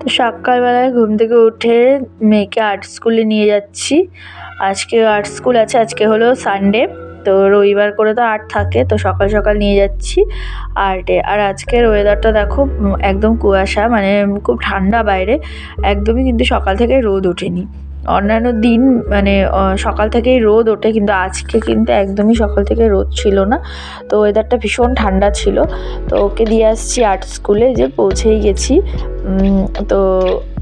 তো সকালবেলায় ঘুম থেকে উঠে মেয়েকে আর্ট স্কুলে নিয়ে যাচ্ছি। আজকে আর্ট স্কুল আছে, আজকে হলো সানডে তো রবিবার করে তো আর্ট থাকে, তো সকাল সকাল নিয়ে যাচ্ছি আর্টে আর আজকের ওয়েদারটা দেখো একদম কুয়াশা মানে খুব ঠান্ডা বাইরে, একদমই কিন্তু সকাল থেকে রোদ ওঠেনি। অন্যান্য দিন মানে সকাল থেকেই রোদ ওঠে, কিন্তু আজকে কিন্তু একদমই সকাল থেকে রোদ ছিল না। তো ওয়েদারটা ভীষণ ঠান্ডা ছিল। তো ওকে দিয়ে আসছি আর্ট স্কুলে যে পৌঁছেই গেছি। তো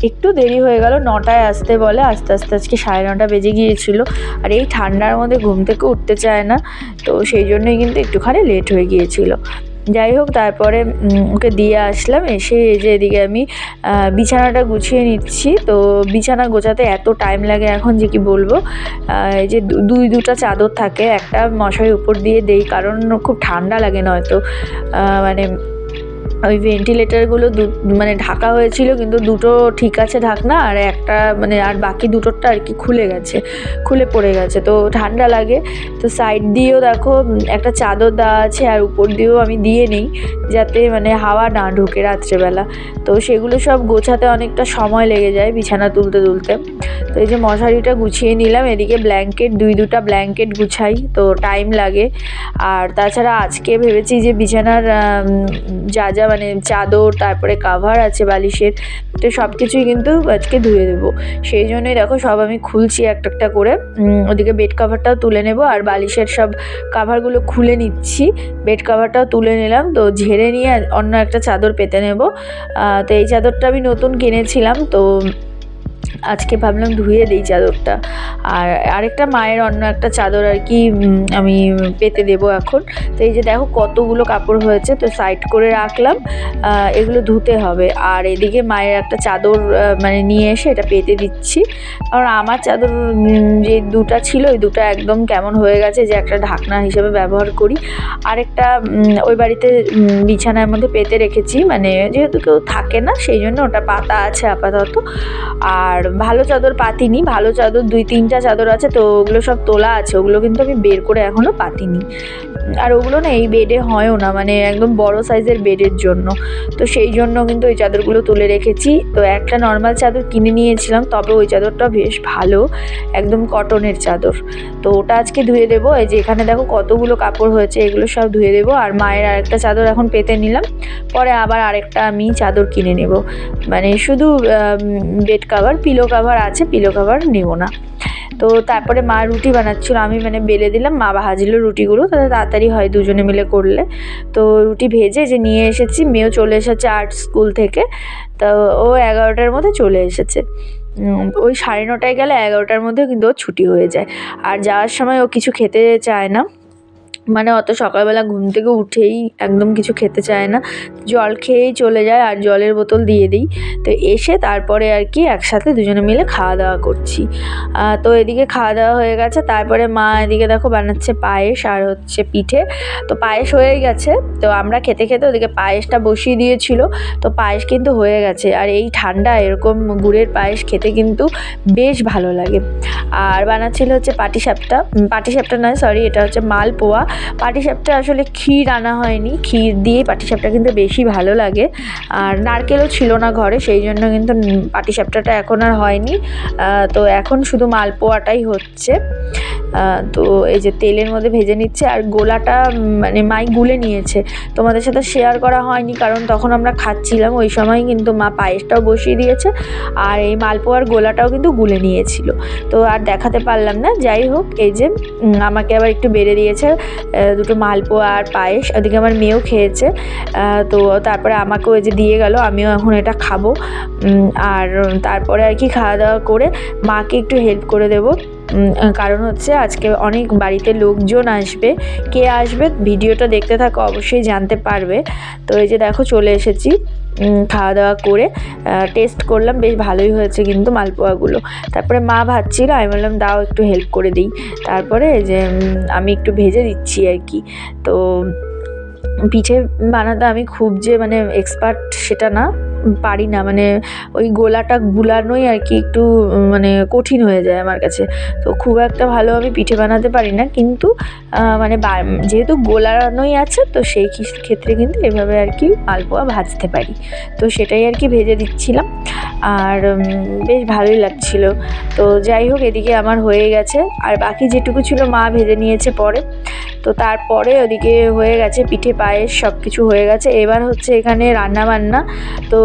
একটু দেরি হয়ে গেল, নটায় আসতে বলে, আস্তে আস্তে আজকে সাড়ে নটা বেজে গিয়েছিল। আর এই ঠান্ডার মধ্যে ঘুম থেকে উঠতে চায় না, তো সেই জন্যই কিন্তু একটুখানি লেট হয়ে গিয়েছিল। যাই হোক তারপরে ওকে দিয়ে আসলাম। এসে এই যে এদিকে আমি বিছানাটা গুছিয়ে নিচ্ছি। তো বিছানা গোছাতে এত টাইম লাগে এখন যে কি বলব? এই যে দুই, দুটা চাদর থাকে। একটা মশারির উপর দিয়ে দেই, কারণ খুব ঠান্ডা লাগে নয়তো। মানে ওই ভেন্টিলেটারগুলো দু মানে ঢাকা হয়েছিল, কিন্তু দুটো ঠিক আছে ঢাকনা, আর একটা মানে আর বাকি দুটোরটা আর কি খুলে গেছে, খুলে পড়ে গেছে, তো ঠান্ডা লাগে। তো সাইড দিয়েও দেখো একটা চাদর দেওয়া আছে, আর উপর দিয়েও আমি দিয়ে নেই, যাতে মানে হাওয়া না ঢুকে রাত্রেবেলা। তো সেগুলো সব গোছাতে অনেকটা সময় লেগে যায় বিছানা তুলতে তুলতে। তো এই যে মশারিটা গুছিয়ে নিলাম, এদিকে ব্ল্যাঙ্কেট দুই দুটা ব্ল্যাঙ্কেট গুছাই, তো টাইম লাগে। আর তাছাড়া আজকে ভেবেছি যে বিছানার যা যা মানে চাদর, তারপরে কাভার আছে বালিশের, তো সব কিছুই কিন্তু আজকে ধুয়ে দেবো। সেই জন্যই দেখো সব আমি খুলছি একটা একটা করে। ওদিকে বেড কাভারটাও তুলে নেব, আর বালিশের সব কাভারগুলো খুলে নিচ্ছি। বেড কাভারটাও তুলে নিলাম, তো ঝেড়ে নিয়ে অন্য একটা চাদর পেতে নেব। তো এই চাদরটা আমি নতুন কিনেছিলাম, তো আজকে ভাবলাম ধুয়ে দিই চাদরটা। আর আরেকটা মায়ের অন্য একটা চাদর আর কি আমি পেতে দেবো এখন। তো এই যে দেখো কতগুলো কাপড় হয়েছে, তো সাইড করে রাখলাম। এগুলো ধুতে হবে। আর এদিকে মায়ের একটা চাদর মানে নিয়ে এসে এটা পেতে দিচ্ছি। কারণ আমার চাদর যে দুটা ছিল, ওই দুটো একদম কেমন হয়ে গেছে যে একটা ঢাকনা হিসেবে ব্যবহার করি। আরেকটা ওই বাড়িতে বিছানার মধ্যে পেতে রেখেছি। মানে যেহেতু কেউ থাকে না, সেই জন্য ওটা পাতা আছে আপাতত। আর ভালো চাদর পাতিনি, ভালো চাদর দুই, তিনটা চাদর আছে, তো ওগুলো সব তোলা আছে, ওগুলো কিন্তু আমি বের করে এখনও পাতিনি। আর ওগুলো না এই বেডে হয়ও না মানে একদম বড় সাইজের বেডের জন্য। তো সেই জন্য কিন্তু ওই চাদরগুলো তুলে রেখেছি। তো একটা নর্মাল চাদর কিনে নিয়েছিলাম, তবে ওই চাদরটা বেশ ভালো, একদম কটনের চাদর। তো ওটা আজকে ধুয়ে দেবো, এই যে এখানে দেখো কতগুলো কাপড় হয়েছে, এগুলো সব ধুয়ে দেবো। আর মায়ের আরেকটা চাদর এখন পেতে নিলাম, পরে আবার আরেকটা আমি চাদর কিনে নেব। মানে শুধু বেড কাভার পিলো কাভার আছে পিলো কাভার নেব না। তো তারপরে মা রুটি বানাচ্ছিল, আমি মানে বেলে দিলাম, মা ভাজলো রুটিগুলো, তাহলে তাড়াতাড়ি হয় দুজনে মিলে করলে। তো রুটি ভেজে যে নিয়ে এসেছি, মেয়েও চলে এসেছে আর্ট স্কুল থেকে, তো ও এগারোটার মধ্যে চলে এসেছে। ওই সাড়ে নটায় গেলে এগারোটার মধ্যে কিন্তু ওর ছুটি হয়ে যায়। আর যাওয়ার সময় ও কিছু খেতে চায় না। মানে অত সকালবেলা ঘুম থেকে উঠেই একদম কিছু খেতে চায় না। জল খেয়েই চলে যায় আর জলের বোতল দিয়ে দিই। তো এসে তারপরে আর কি একসাথে দুজনে মিলে খাওয়া দাওয়া করছি। তো এদিকে খাওয়া দাওয়া হয়ে গেছে, তারপরে মা এদিকে দেখো বানাচ্ছে পায়েস আর হচ্ছে পিঠে। তো পায়েস হয়ে গেছে, তো আমরা খেতে খেতে ওদিকে পায়েসটা বসিয়ে দিয়েছিল। তো পায়েস কিন্তু হয়ে গেছে আর এই ঠান্ডা এরকম গুড়ের পায়েস খেতে কিন্তু বেশ ভালো লাগে। আর বানাচ্ছিল হচ্ছে পাটিসাপটা পাটিসাপটা নয় সরি এটা হচ্ছে মালপোয়া। পাটিসাপটা আসলে ক্ষীর আনা হয়নি। ক্ষীর দিয়ে পাটিসাপটা কিন্তু বেশি ভালো লাগে। আর নারকেলও ছিল না ঘরে, সেই জন্য কিন্তু পাটিসাপটাটা এখন আর হয়নি। তো এখন শুধু মালপোয়াটাই হচ্ছে। তো এই যে তেলের মধ্যে ভেজে নিচ্ছে আর গোলাটা মানে মাই গুলে নিয়েছে। তোমাদের সাথে শেয়ার করা হয়নি, কারণ তখন আমরা খাচ্ছিলাম, ওই সময় কিন্তু মা পায়েসটাও বসিয়ে দিয়েছে আর এই মালপোয়ার গোলাটাও কিন্তু গুলে নিয়েছিল। তো আর দেখাতে পারলাম না। যাই হোক, এই যে আমাকে আবার একটু বেড়ে দিয়েছে। দুটো মালপোয়া আর পায়েস, ওদিকে আমার মেয়েও খেয়েছে। তো তারপরে আমাকেও এই যে দিয়ে গেল, আমিও এখন এটা খাব। আর তারপরে আর কি খাওয়া দাওয়া করে মাকে একটু হেল্প করে দেবো। কারণ হচ্ছে আজকে অনেক বাড়িতে লোকজন আসবে। কে আসবে? ভিডিওটা দেখতে থাকো, অবশ্যই জানতে পারবে। তো এই যে দেখো, চলে এসেছি। খাওয়া দাওয়া করে টেস্ট করলাম, বেশ ভালোই হয়েছে কিন্তু মালপোয়াগুলো। তারপরে মা ভাজছিল, আমি বললাম, দাও একটু হেল্প করে দিই। তারপরে যে আমি একটু ভেজে দিচ্ছি আর কি। তো পিঠে বানাতে আমি খুব যে মানে এক্সপার্ট সেটা না। পারি না। মানে ওই গোলাটা গুলানোই আর কি একটু মানে কঠিন হয়ে যায় আমার কাছে। তো খুব একটা ভালো আমি পিঠে বানাতে পারি না। কিন্তু মানে যেহেতু গোলানোই আছে, তো সেই ক্ষেত্রে কিন্তু এভাবে আর কি মালপোয়া ভাজতে পারি। তো সেটাই আর কি ভেজে দিচ্ছিলাম। আর বেশ ভালোই লাগছিল। তো যাই হোক, এদিকে আমার হয়ে গেছে। আর বাকি যেটুকু ছিল মা ভেজে নিয়েছে পরে। তো তারপরে ওদিকে হয়ে গেছে পিঠে পায়েস সব কিছু হয়ে গেছে। এবার হচ্ছে এখানে রান্না বান্না তো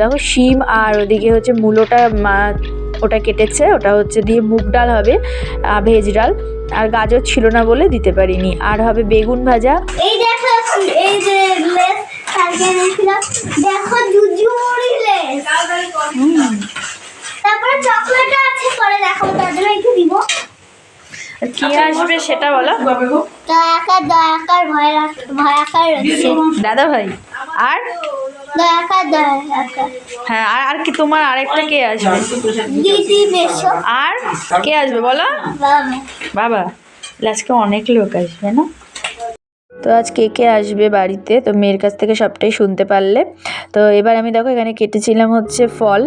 দেখো শিম আর ওদিকে হচ্ছে মূলোটা মা ওটা কেটেছে। ওটা হচ্ছে দিয়ে মুগ ডাল হবে ভেজ ডাল। আর গাজর ছিল না বলে দিতে পারিনি। আর হবে বেগুন ভাজা। এই দেখো এই যে দেখো তারপরে চকলেট আছে পরে দেখাবো তার জন্য একটু দিব। কি আসবে সেটা বলো। দয়াকার দয়াকার ভয়াকার ভয়াকার দাদা ভাই আর? দয়াকার দয়াকার হ্যাঁ আর আর কি তোমার আরেকটা কে আসবে? দিদি আর কে আসবে বলো? বাবা। বাবা আজকে অনেক লোক আসবে না? তো আজ কে কে আসবে বাড়িতে? তো মেয়ের কাছ থেকে সবটাই শুনতে পারলে। তো এবার আমি দেখো এখানে কেটেছিলাম হচ্ছে ফল।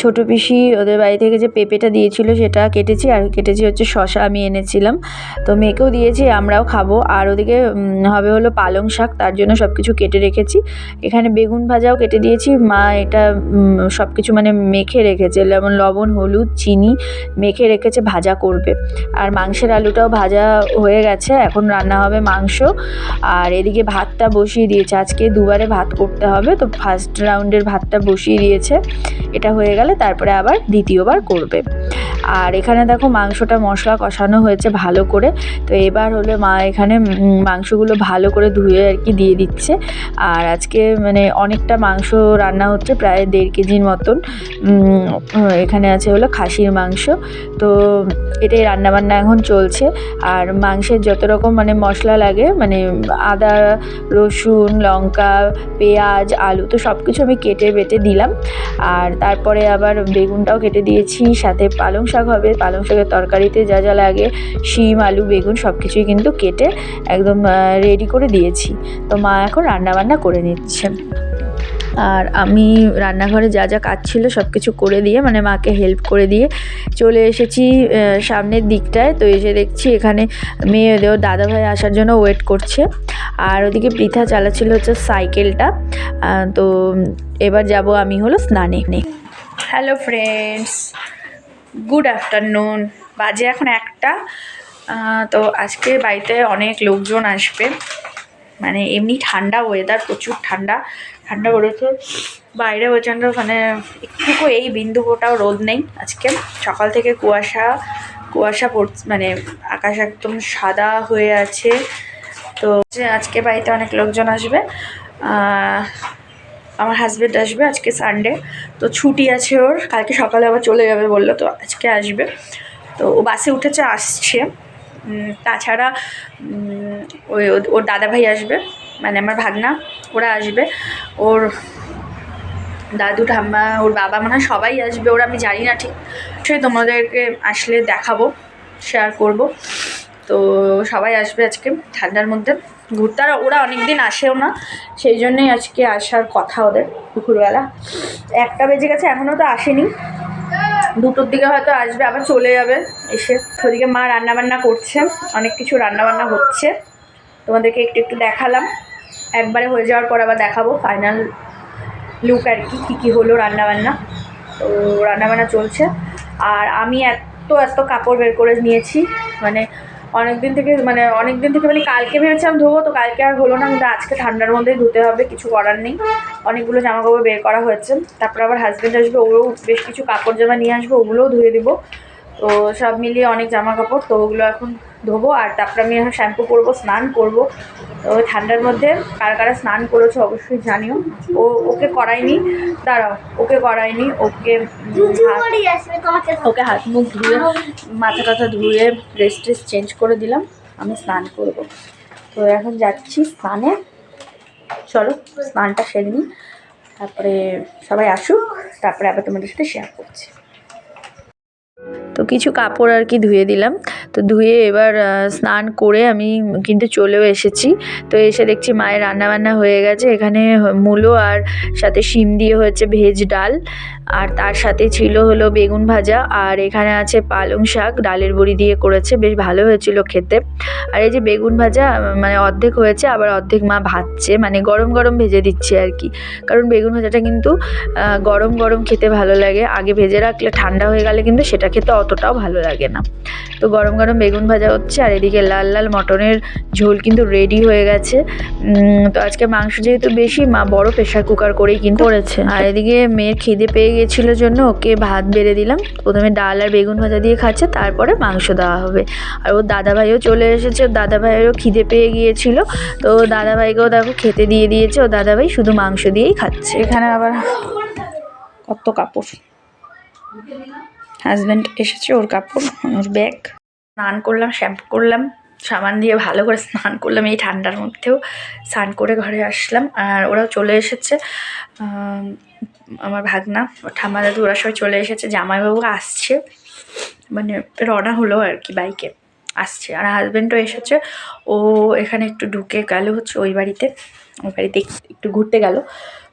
ছোট পিসি ওদের বাড়ি থেকে যে পেঁপেটা দিয়েছিল সেটা কেটেছি, আর কেটেছি হচ্ছে শশা আমি এনেছিলাম। তো মেয়েকেও দিয়েছি, আমরাও খাব। আর ওদিকে হবে হলো পালং শাক, তার জন্য সব কিছু কেটে রেখেছি। এখানে বেগুন ভাজাও কেটে দিয়েছি। মা এটা সব কিছু মানে মেখে রেখেছে। যেমন লবণ, হলুদ, চিনি মেখে রেখেছে, ভাজা করবে। আর মাংসের আলুটাও ভাজা হয়ে গেছে। এখন রান্না হবে মাংস। আর এদিকে ভাতটা বসিয়ে দিয়েছে। আজকে দুবারে ভাত করতে হবে, তো ফার্স্ট রাউন্ডের ভাতটা বসিয়ে দিয়েছে। এটা হয়ে গেলে তারপরে আবার দ্বিতীয়বার করবে। আর এখানে দেখো মাংসটা মশলা কষানো হয়েছে ভালো করে। তো এবার হলো মা এখানে মাংসগুলো ভালো করে ধুয়ে আর কি দিয়ে দিচ্ছে। আর আজকে মানে অনেকটা মাংস রান্না হচ্ছে, প্রায় দেড় কেজির মতন। এখানে আছে হলো খাসির মাংস। তো এটাই রান্নাবান্না এখন চলছে। আর মাংসের যত রকম মানে মশলা লাগে মানে আদা, রসুন, লঙ্কা, পেঁয়াজ, আলু, তো সব কিছু আমি কেটে বেটে দিলাম। আর তারপরে আবার বেগুনটাও কেটে দিয়েছি, সাথে পালং শাক হবে। পালং শাকের তরকারিতে যা যা লাগে, শিম, আলু, বেগুন সব কিছুই কিন্তু কেটে একদম রেডি করে দিয়েছি। তো মা এখন রান্নাবান্না করে নিচ্ছে। আর আমি রান্নাঘরে যা যা কাজ ছিল সব কিছু করে দিয়ে মানে মাকে হেল্প করে দিয়ে চলে এসেছি সামনের দিকটায়। তো এসে দেখছি এখানে মেয়ে ওর দাদাভাই আসার জন্য ওয়েট করছে। আর ওদিকে পৃথা চালাচ্ছিল হচ্ছে সাইকেলটা তো এবার যাব আমি হলো স্নানে। হ্যালো ফ্রেন্ডস গুড আফটারনুন বাজে এখন একটা। তো আজকে বাড়িতে অনেক লোকজন আসবে। মানে এমনি ঠান্ডা ওয়েদার প্রচুর ঠান্ডা। ঠান্ডা পড়েছে। বাইরে প্রচণ্ড মানে একটুকু এই বিন্দু ফোটাও রোদ নেই আজকে। সকাল থেকে কুয়াশা কুয়াশা পড়ছে মানে আকাশ একদম সাদা হয়ে আছে। তো আজকে বাড়িতে অনেক লোকজন আসবে। আমার হাজব্যান্ড আসবে আজকে সানডে তো ছুটি আছে ওর। কালকে সকালে আবার চলে যাবে বলল তো আজকে আসবে। তো ও বাসে উঠেছে, আসছে। তাছাড়া ওই ওর দাদাভাই আসবে। মানে আমার ভাগনা, ওরা আসবে। ওর দাদু, ঠাম্মা, ওর বাবা মনে সবাই আসবে। ওরা আমি জানি না ঠিক। সে তোমাদেরকে আসলে দেখাবো শেয়ার করব। তো সবাই আসবে আজকে ঠান্ডার মধ্যে। ঘুরতে আর ওরা অনেক দিন আসেও না। সেই জন্যই আজকে আসার কথা ওদের দুপুরবেলা। একটা বেজে গেছে এখনও তো আসেনি। দুটোর দিকে হয়তো আসবে, আবার চলে যাবে এসে। ওদিকে মা রান্নাবান্না করছে, অনেক কিছু রান্নাবান্না হচ্ছে। তোমাদেরকে একটু একটু দেখালাম। একবারে হয়ে যাওয়ার পর আবার দেখাবো ফাইনাল লুক আর কি, কী কী হলো রান্নাবান্না। তো রান্নাবান্না চলছে। আর আমি এত এত কাপড় বের করে নিয়েছি মানে অনেক দিন থেকে মানে অনেক দিন থেকে মানে কালকে ভেবেছিলাম ধোবো, তো কালকে আর হলো না। কিন্তু আজকে ঠান্ডার মধ্যেই ধুতে হবে, কিছু করার নেই। অনেকগুলো জামা কাপড় বের করা হয়েছে। তারপর আবার হাজব্যান্ড আসবে, ওরও বেশ কিছু কাপড় জামা নিয়ে আসবে, ওগুলোও ধুয়ে দিব। তো সব মিলিয়ে অনেক জামা কাপড় তো ওগুলো এখন ধোবো আর তারপরে আমি এখন শ্যাম্পু করব স্নান করব। ঠান্ডার মধ্যে কারা কারা স্নান করেছ অবশ্যই জানিও। ও ওকে করাইনি দাঁড়াও ওকে করাইনি ওকে ওকে হাত মুখ ধুয়ে মাথা টাথা ধুয়ে ড্রেস ট্রেস চেঞ্জ করে দিলাম। আমি স্নান করব। তো এখন যাচ্ছি স্নানে। চলো স্নানটা সেরে নিই। তারপরে সবাই আসুক তারপরে আবার তোমাদের সাথে শেয়ার করছি। তো কিছু কাপড় আর কি ধুয়ে দিলাম। তো ধুয়ে এবার স্নান করে আমি কিন্তু চলেও এসেছি। তো এসে দেখছি মায়ের রান্না বান্না হয়ে গেছে। এখানে মূলো আর সাথে শিম দিয়ে হয়েছে ভেজ ডাল। আর তার সাথে ছিল হলো বেগুন ভাজা। আর এখানে আছে পালং শাক, ডালের বড়ি দিয়ে করেছে। বেশ ভালো হয়েছিল খেতে। আর এই যে বেগুন ভাজা মানে অর্ধেক হয়েছে, আবার অর্ধেক মা ভাজছে। মানে গরম গরম ভেজে দিচ্ছে আর কি। কারণ বেগুন ভাজাটা কিন্তু গরম গরম খেতে ভালো লাগে। আগে ভেজে রাখলে ঠান্ডা হয়ে গেলে কিন্তু সেটা খেতে অতটাও ভালো লাগে না। তো গরম গরম বেগুন ভাজা হচ্ছে, আর এদিকে লাল লাল মটনের ঝোল কিন্তু রেডি হয়ে গেছে। তো আজকে মাংস যেহেতু বেশি, মা বড় প্রেশার কুকার করেই কিন্তু করেছে। আর এদিকে মেয়ের খিদে পেয়ে গেছিল জন্য ওকে ভাত বেড়ে দিলাম। প্রথমে ডাল আর বেগুন ভাজা দিয়ে খাচ্ছে, তারপরে মাংস দেওয়া হবে। আর ওর দাদাভাইও চলে এসেছে, ওর দাদাভাইয়েরও খিদে পেয়ে গিয়েছিল। তো দাদাভাইকেও দেখো খেতে দিয়ে দিয়েছে ও দাদাভাই শুধু মাংস দিয়েই খাচ্ছে। এখানে আবার কত কাপড়? হাজব্যান্ড এসেছে, ওর কাপড়, ওর ব্যাগ স্নান করলাম শ্যাম্পু করলাম, সাবান দিয়ে ভালো করে স্নান করলাম এই ঠান্ডার মধ্যেও। স্নান করে ঘরে আসলাম, আর ওরাও চলে এসেছে। আমার ভাগনা, ঠাম্মা দাদু ওরা সবাই চলে এসেছে, জামাইবাবু আসছে। মানে রওনা হলো আর কি বাইকে, আসছে। আর হাজব্যান্ডও এসেছে, ও এখানে একটু ঢুকে গেল হচ্ছে ওই বাড়িতে। ওই বাড়িতে একটু ঘুরতে গেল,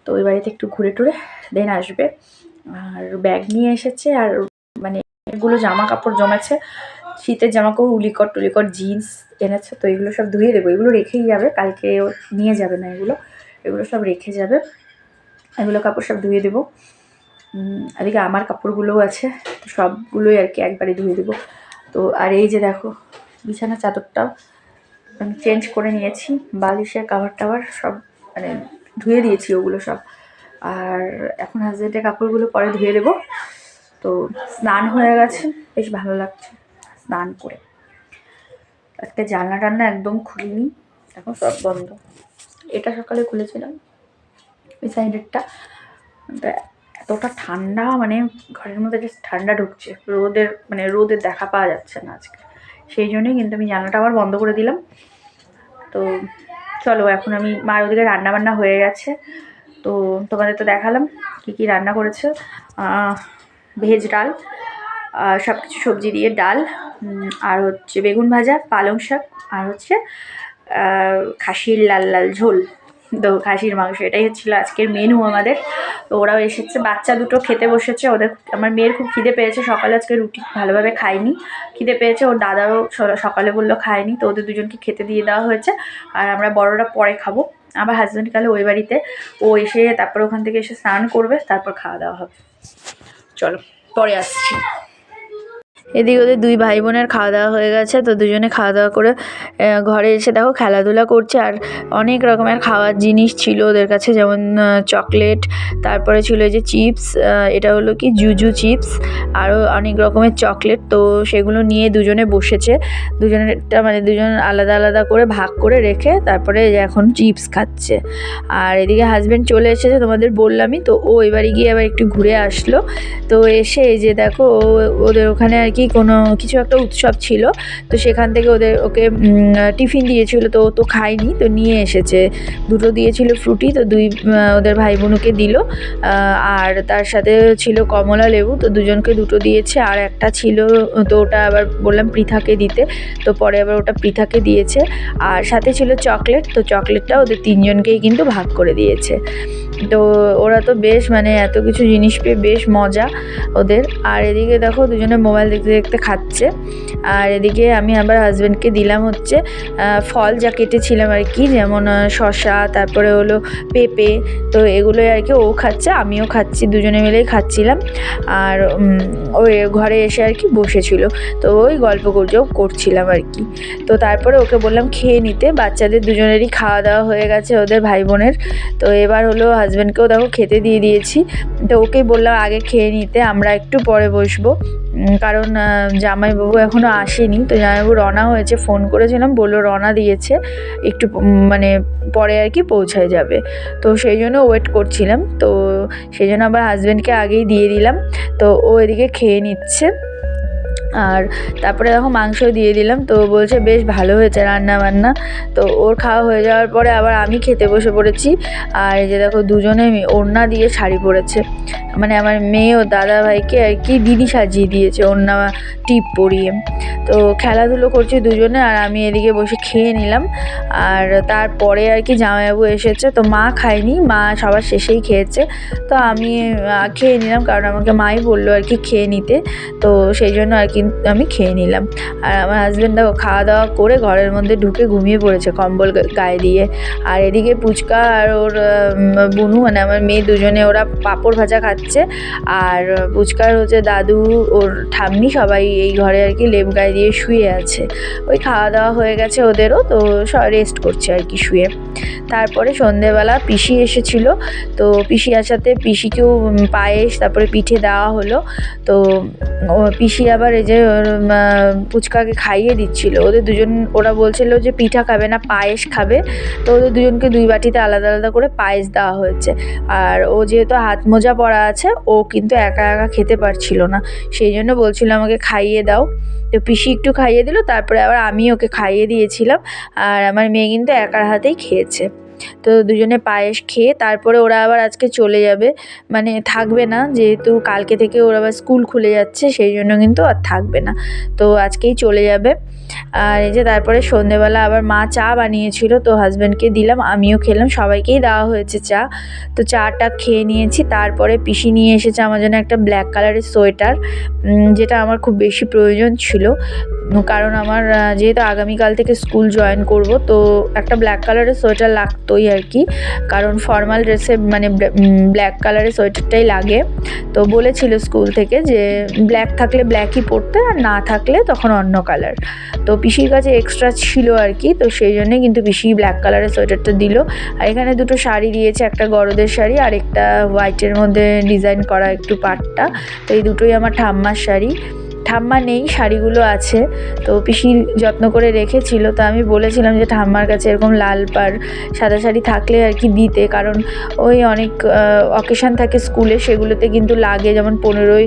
তো ওই বাড়িতে একটু ঘুরে টুরে দেন আসবে। আর ব্যাগ নিয়ে এসেছে, আর মানে এগুলো জামা কাপড় জমেছে, শীতের জামা কাপড় উলিকট টুলিকট জিন্স এনেছে, তো এগুলো সব ধুয়ে দেবো। এগুলো রেখেই যাবে, কালকে নিয়ে যাবে না এগুলো। এগুলো সব রেখে যাবে। এগুলো কাপড় সব ধুয়ে দেবো। এদিকে আমার কাপড়গুলোও আছে, তো সবগুলোই আর কি একবারে ধুয়ে দেবো। তো, আর এই যে দেখো, বিছানা চাদরটাও আমি চেঞ্জ করে নিয়েছি বালিশের কাভার টাভার সব মানে ধুয়ে দিয়েছি ওগুলো সব। আর এখন হাজবেন্ডের কাপড়গুলো পরে ধুয়ে দেবো। তো স্নান হয়ে গেছে, বেশ ভালো লাগছে স্নান করে। আজকে জানলা টান্না একদম খুলিনি, এখন সব বন্ধ। এটা সকালে খুলেছিলাম ওই সাইডেরটা। এতটা ঠান্ডা মানে ঘরের মধ্যে জাস্ট ঠান্ডা ঢুকছে, রোদের মানে রোদের দেখা পাওয়া যাচ্ছে না আজকে। সেই জন্যই কিন্তু আমি জানলাটা আবার বন্ধ করে দিলাম। তো চলো, এখন আমি মার ওদিকে রান্না বান্না হয়ে গেছে। তো তোমাদের তো দেখালাম কী কী রান্না করেছে। ভেজ ডাল সব কিছু সবজি দিয়ে ডাল আর হচ্ছে বেগুন ভাজা, পালং শাক, আর হচ্ছে খাসির লাল লাল ঝোল। তো খাসির মাংস, এটাই হচ্ছিল আজকের মেনু আমাদের। তো ওরাও এসেছে, বাচ্চা দুটো খেতে বসেছে, ওদের আমার মেয়ের খুব খিদে পেয়েছে, সকালে আজকে রুটি ভালোভাবে খায়নি। খিদে পেয়েছে, ওর দাদাও সকালে বলল খায়নি, তো ওদের দুজনকে খেতে দিয়ে দেওয়া হয়েছে। আর আমরা বড়রা পরে খাব। আমার হাজব্যান্ড কালে ওই বাড়িতে, ও এসে তারপর ওখান থেকে এসে স্নান করবে, তারপর খাওয়া দাওয়া হবে। চলো পরে আসছি এদিকে ওদের দুই ভাই বোনের খাওয়া দাওয়া হয়ে গেছে, তো দুজনে খাওয়া দাওয়া করে ঘরে এসে দেখো খেলাধুলা করছে, আর অনেক রকমের খাওয়ার জিনিস ছিল ওদের কাছে, যেমন চকলেট, তারপরে ছিল যে চিপস এটা হলো কি, জুজু চিপস, আরও অনেক রকমের চকলেট, তো সেগুলো নিয়ে দুজনে বসেছে, দুজনেরটা মানে দুজন আলাদা আলাদা করে ভাগ করে রেখে তারপরে এখন চিপস খাচ্ছে, আর এদিকে হাজব্যান্ড চলে এসেছে, তোমাদের বললামই, তো ও এবারে গিয়ে আবার একটু ঘুরে আসলো, তো এসে এই যে দেখো ওদের ওখানে আর কি কোনো কিছু একটা উৎসব ছিল, তো সেখান থেকে ওদের ওকে টিফিন দিয়েছিল, তো তো খায়নি, তো নিয়ে এসেছে। দুটো দিয়েছিল ফ্রুটি, তো দুই ওদের ভাই বোনকে দিল আর তার সাথে ছিল কমলা লেবু, তো দুজনকে দুটো দিয়েছে। আর একটা ছিল, তো ওটা আবার বললাম পৃথাকে দিতে, তো পরে আবার ওটা পৃথাকে দিয়েছে। আর সাথে ছিল চকলেট, তো চকলেটটা ওদের তিনজনকেই কিন্তু ভাগ করে দিয়েছে। তো ওরা তো বেশ মানে এত কিছু জিনিস পেয়ে বেশ মজা ওদের। আর এদিকে দেখো দুজনে মোবাইল দেখতে দেখতে খাচ্ছে। আর এদিকে আমি আবার হাজব্যান্ডকে দিলাম হচ্ছে ফল যা কেটেছিলাম আর কি, যেমন শসা, তারপরে হলো পেঁপে, তো এগুলোই আর কি ও খাচ্ছে, আমিও খাচ্ছি, দুজনে মিলেই খাচ্ছিলাম। আর ওই ঘরে এসে আর কি বসেছিল। তো ওই গল্প গুজব করছিলাম আর কি। তো তারপরে ওকে বললাম, খেয়ে নিতে। বাচ্চাদের দুজনেরই খাওয়া দাওয়া হয়ে গেছে ওদের ভাই বোনের তো এবার হলো হাজব্যান্ডকেও দেখো খেতে দিয়ে দিয়েছি। তো ওকেই বললাম, আগে খেয়ে নিতে, আমরা একটু পরে বসবো। কারণ জামাইবাবু এখনও আসেনি। তো জামাইবাবু রওনা হয়েছে ফোন করেছিলাম, বলল রওনা দিয়েছে। একটু মানে পরে আর কি পৌঁছায় যাবে। তো সেই জন্য ওয়েট করছিলাম। তো সেই জন্য আবার হাজব্যান্ডকে আগেই দিয়ে দিলাম। তো ও এদিকে খেয়ে নিচ্ছে। আর তারপরে দেখো মাংস দিয়ে দিলাম, তো বলছে বেশ ভালো হয়েছে রান্না বান্না। তো ওর খাওয়া হয়ে যাওয়ার পরে আবার আমি খেতে বসে পড়েছি। আর এই যে দেখো দুজনে ওড়না দিয়ে শাড়ি পরেছে। মানে আমার মেয়ে ও দাদা ভাইকে আর কি দিদি সাজিয়ে দিয়েছে ওড়না টিপ পরিয়ে। তো খেলাধুলো করছে দুজনে আর আমি এদিকে বসে খেয়ে নিলাম। আর তারপরে আর কি জামাইবাবু এসেছে, তো মা খায়নি, মা সবার শেষেই খেয়েছে। তো আমি খেয়ে নিলাম, কারণ আমাকে মাই বলল আর কি খেয়ে নিতে। তো সেই জন্য আর কি আমি খেয়ে নিলাম। আর আমার হাজব্যান্ড দেখো খাওয়া দাওয়া করে ঘরের মধ্যে ঢুকে ঘুমিয়ে পড়েছে কম্বল গায়ে দিয়ে। আর এদিকে পুচকা আর ওর বুনু মানে আমার মেয়ে দুজনে ওরা পাঁপড় ভাজা খাচ্ছে। আর পুচকার হচ্ছে দাদু, ওর ঠাম্মি সবাই এই ঘরে আর কি লেপ গায়ে দিয়ে শুয়ে আছে। ওই খাওয়া দাওয়া হয়ে গেছে ওদেরও, তো রেস্ট করছে আর কি শুয়ে। তারপরে সন্ধেবেলা পিসি এসেছিল, তো পিসি আসাতে পিসিকেও পায়েস, তারপরে পিঠে দেওয়া হলো। তো পিসি আবার এই যে উম, পুচকাকে খাইয়ে দিচ্ছিল। ওদের দুজন ওরা বলছিল যে পিঠা খাবে না পায়েস খাবে। তো ওদের দুজনকে দুই বাটিতে আলাদা আলাদা করে পায়েস দেওয়া হয়েছে। আর ও যেহেতু হাত মোজা পরা আছে ও কিন্তু একা একা খেতে পারছিল না। সেই জন্য বলছিল আমাকে খাইয়ে দাও। তো পিসি একটু খাইয়ে দিল তারপরে আবার আমি ওকে খাইয়ে দিয়েছিলাম। আর আমার মেয়ে কিন্তু একার হাতেই খেয়েছে। তো দুজনে পায়েস খেয়ে তারপরে ওরা আবার আজকে চলে যাবে। মানে থাকবে না, যেহেতু কালকে থেকে ওরা আবার স্কুল খুলে যাচ্ছে, সেই জন্য কিন্তু আর থাকবে না। তো আজকেই চলে যাবে। আর এই যে তারপরে সন্ধেবেলা আবার মা চা বানিয়েছিল, তো হাজব্যান্ডকে দিলাম, আমিও খেলাম, সবাইকেই দেওয়া হয়েছে চা। তো চাটা খেয়ে নিয়েছি, তারপরে পিসি নিয়ে এসেছে আমার জন্য একটা ব্ল্যাক কালারের সোয়েটার যেটা আমার খুব বেশি প্রয়োজন ছিল। কারণ আমার যেহেতু আগামীকাল থেকে স্কুল জয়েন করব, তো একটা ব্ল্যাক কালারের সোয়েটার লাগতোই আর কি। কারণ ফর্মাল ড্রেসে মানে ব্ল্যাক কালারের সোয়েটারটাই লাগে। তো বলেছিল স্কুল থেকে যে ব্ল্যাক থাকলে ব্ল্যাকই পরতে আর না থাকলে তখন অন্য কালার তো পিসির কাছে এক্সট্রা ছিল আর কি, তো সেই জন্যে কিন্তু পিসি ব্ল্যাক কালারের সোয়েটারটা দিল। আর এখানে দুটো শাড়ি দিয়েছে, একটা গরদের শাড়ি আর একটা হোয়াইটের মধ্যে ডিজাইন করা একটু পাটটা তো এই দুটোই আমার ঠাম্মার শাড়ি। ঠাম্মা নেই, শাড়িগুলো আছে। তো পিসি যত্ন করে রেখেছিল, তো আমি বলেছিলাম যে ঠাম্মার কাছে এরকম লাল পার সাদা শাড়ি থাকলে আর কি দিতে। কারণ ওই অনেক অকেশান থাকে স্কুলে, সেগুলোতে কিন্তু লাগে। যেমন পনেরোই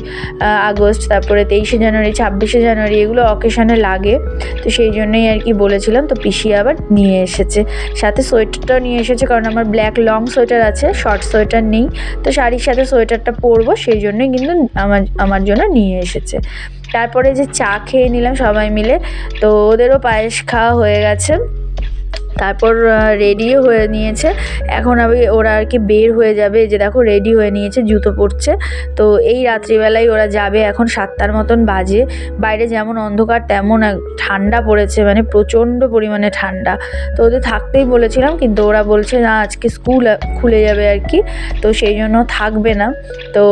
আগস্ট, তারপরে তেইশে জানুয়ারি, ছাব্বিশে জানুয়ারি এগুলো অকেশানে লাগে। তো সেই জন্যই আর কি বলেছিলাম। তো পিসি আবার নিয়ে এসেছে। সাথে সোয়েটারটাও নিয়ে এসেছে, কারণ আমার ব্ল্যাক লং সোয়েটার আছে শর্ট সোয়েটার নেই। তো শাড়ির সাথে সোয়েটারটা পরবো, সেই জন্যই কিন্তু আমার আমার জন্য নিয়ে এসেছে। তারপরে যে চা খেয়ে নিলাম সবাই মিলে তো ওদেরও পায়েস খাওয়া হয়ে গেছে। তারপর রেডিও হয়ে নিয়েছে। এখন আমি, ওরা আর কি বের হয়ে যাবে। যে দেখো রেডি হয়ে নিয়েছে, জুতো পরছে। তো এই রাত্রিবেলায় ওরা যাবে এখন সাতটার মতন বাজে। বাইরে যেমন অন্ধকার, তেমন ঠান্ডা পড়েছে মানে প্রচণ্ড পরিমাণে ঠান্ডা। তো ওদের থাকতেই বলেছিলাম, কিন্তু ওরা বলছে, না, আজকে স্কুল খুলে যাবে আর কি। তো সেই জন্য থাকবে না। তো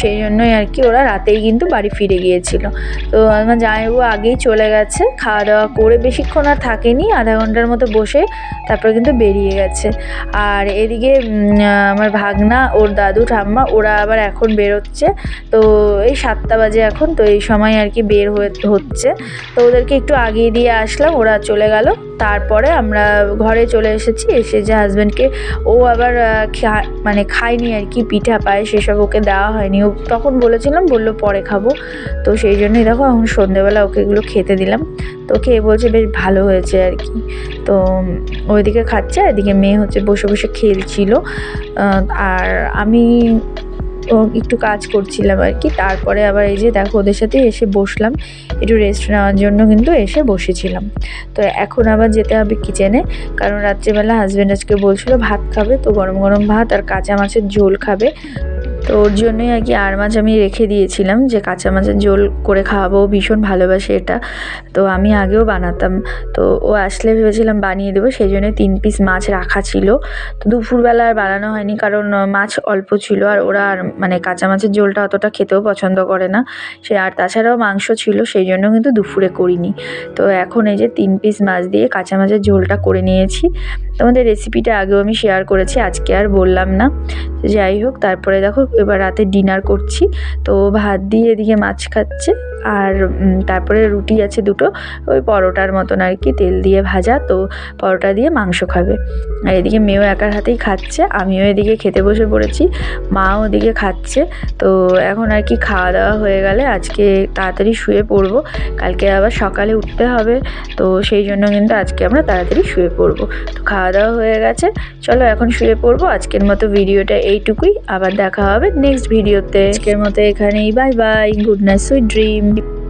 সেই জন্যই আর কি ওরা রাতেই কিন্তু বাড়ি ফিরে গিয়েছিল। তো আমার জামাইবাবু আগেই চলে গেছে, খাওয়া দাওয়া করে, বেশিক্ষণ আর থাকেনি, আধা ঘণ্টার মতো বসে তারপরে কিন্তু বেরিয়ে গেছে। আর এদিকে আমার ভাগনা, ওর দাদু, ঠাম্মা, ওরা আবার এখন বেরোচ্ছে। তো এই সাতটা বাজে এখন, তো এই সময় আর কি বের হচ্ছে। তো ওদেরকে একটু আগিয়ে দিয়ে আসলাম, ওরা চলে গেল। তারপরে আমরা ঘরে চলে এসেছি, এসে যে হাজব্যান্ডকে ও আবার মানে খায়নি আর কি, পিঠা পায় সেসব ওকে দেওয়া হয়নি। ও তখন বলেছিলাম, বলল পরে খাব। তো সেই জন্যই দেখো এখন সন্ধেবেলা ওকে এগুলো খেতে দিলাম। তো খেয়ে বলছে, বেশ ভালো হয়েছে আর কি। তো ওইদিকে খাচ্ছে, এদিকে মেয়ে হচ্ছে বসে বসে খেলছিল। আর আমি একটু কাজ করছিলাম আর কি। তারপরে আবার এই যে দেখো ওদের সাথে এসে বসলাম। একটু রেস্ট নেওয়ার জন্য কিন্তু এসে বসেছিলাম। তো এখন আবার যেতে হবে কিচেনে কারণ রাত্রিবেলা হাজব্যান্ড আজকে বলছিল ভাত খাবে, তো গরম গরম ভাত আর কাঁচা মাছের ঝোল খাবে। তো ওর জন্যই আর কি আর মাছ আমি রেখে দিয়েছিলাম যে কাঁচা মাছের ঝোল করে খাওয়াবো। ভীষণ ভালোবাসে এটা। তো আমি আগেও বানাতাম। তো ও আসলে ভেবেছিলাম বানিয়ে দেবো, সেই জন্য তিন পিস মাছ রাখা ছিল। তো দুপুরবেলা আর বানানো হয়নি কারণ মাছ অল্প ছিল আর ওরা আর মানে কাঁচা মাছের ঝোলটা অতটা খেতেও পছন্দ করে না। সে, আর তাছাড়াও মাংস ছিল, সেই জন্য কিন্তু দুপুরে করিনি। তো এখন এই যে তিন পিস মাছ দিয়ে কাঁচা মাছের ঝোলটা করে নিয়েছি। তোমাদের রেসিপিটা আগেও আমি শেয়ার করেছি, আজকে আর বললাম না। যাই হোক, তারপরে দেখো এবার রাতে ডিনার করছি। তো ভাত দিয়ে এদিকে মাছ খাচ্ছে। আর তারপরে রুটি আছে দুটো, ওই পরোটার মতন আর কি, তেল দিয়ে ভাজা, তো পরোটা দিয়ে মাংস খাবে। আর এদিকে মেয়েও একার হাতেই খাচ্ছে, আমিও এদিকে খেতে বসে পড়েছি, মাও ওদিকে খাচ্ছে, তো এখন আর কি খাওয়া দাওয়া হয়ে গেলে আজকে তাড়াতাড়ি শুয়ে পড়ব, কালকে আবার সকালে উঠতে হবে, তো সেই জন্য কিন্তু আজকে আমরা তাড়াতাড়ি শুয়ে পড়ব। তো খাওয়া দাওয়া হয়ে গেছে, চলো এখন শুয়ে পড়ব, আজকের মতো ভিডিওটা এইটুকুই, আবার দেখা হবে নেক্সট ভিডিওতে আজকের মতো এখানেই bye bye good night sweet dream lanjut